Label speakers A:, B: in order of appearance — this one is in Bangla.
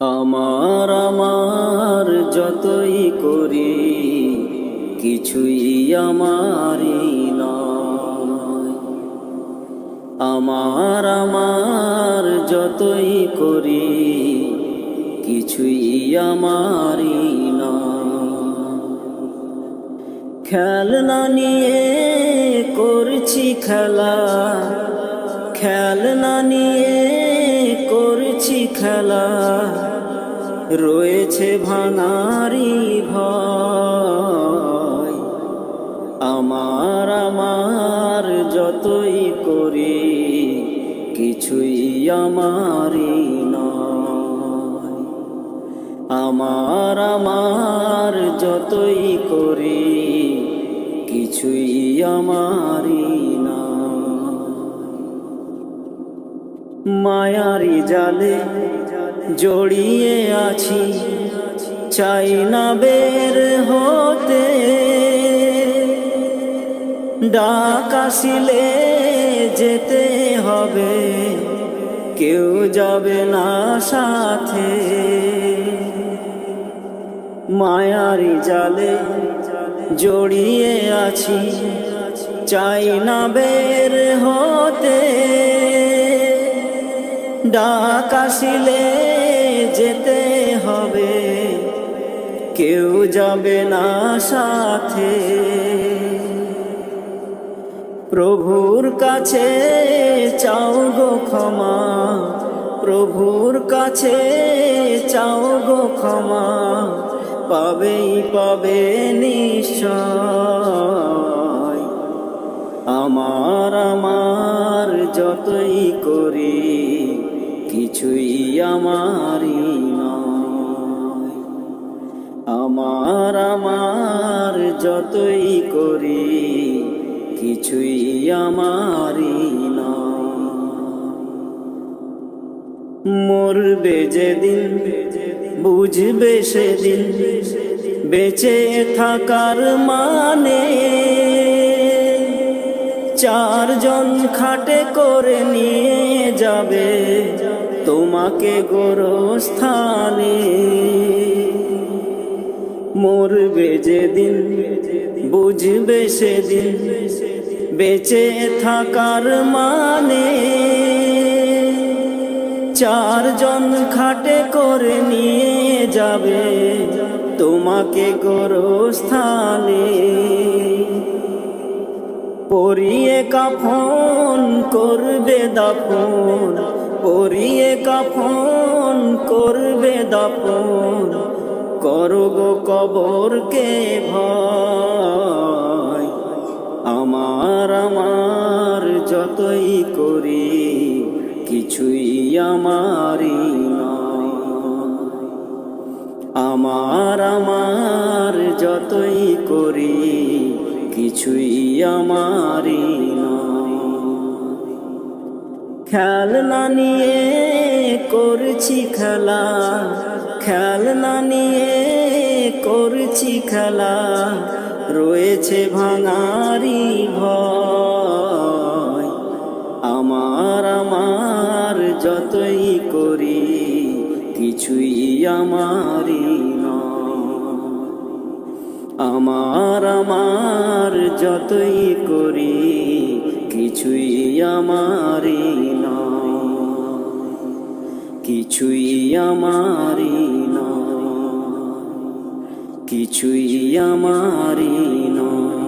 A: আমার আমার যতই করি, কিছুই আমারই আমার আমার যতই করি, কিছুই আমারই খেলনা নিয়ে করছি খেলা, খেলনা নিয়ে খেলা রয়েছে ভাঙারি ভয়। আমার আমার যতই করি, কিছুই আমারই নয়। আমার আমার যতই করি, কিছুই আমারই মায়ারি জালে জড়িয়ে আছি, চাই না বের হতে। ডাক আসিলে যেতে হবে, কেউ যাবে না সাথে। মায়ারি জালে জড়িয়ে আছি, চাই না বের হতে। ডাক আসিলে যেতে হবে। কেউ যাবে না সাথে। প্রভুর কাছে চাও গো ক্ষমা। প্রভুর কাছে চাও গো ক্ষমা। পাবেই, পাবে নিশ্চয়। আমার আমার যতই করি কিছুই আমারই আমার আমার যতই করি, কিছুই আমারই নয়। মরবে যেদিন, বুঝবে সেদিন, বেঁচে থাকার মানে। চারজন খাটে করে নিয়ে যাবে তোমাকে গোরস্থানে মরবে যেদিন, বুঝবে সেদিন, বেঁচে থাকার মানে। চারজন খাটে করে নিয়ে যাবে তোমাকে গোরস্থানে। পরিয়ে কাফন করবে দাফন পরিয়ে কাফন করবে দাফন। করব কবরকে ভয়। আমার আমার যতই করি, কিছুই আমারই আমার আমার যতই করি, কিছুই আমারই নয়। খেলনা নিয়ে করছি খেলা, খেলনা নিয়ে করছি খেলা, রয়েছে ভাঙারি আমার আমার যতই করি, কিছুই আমারই আমার আমার যতই করি কিছুই আমারি নয়। কিছুই আমারি নয়। কিছুই আমারি নয়।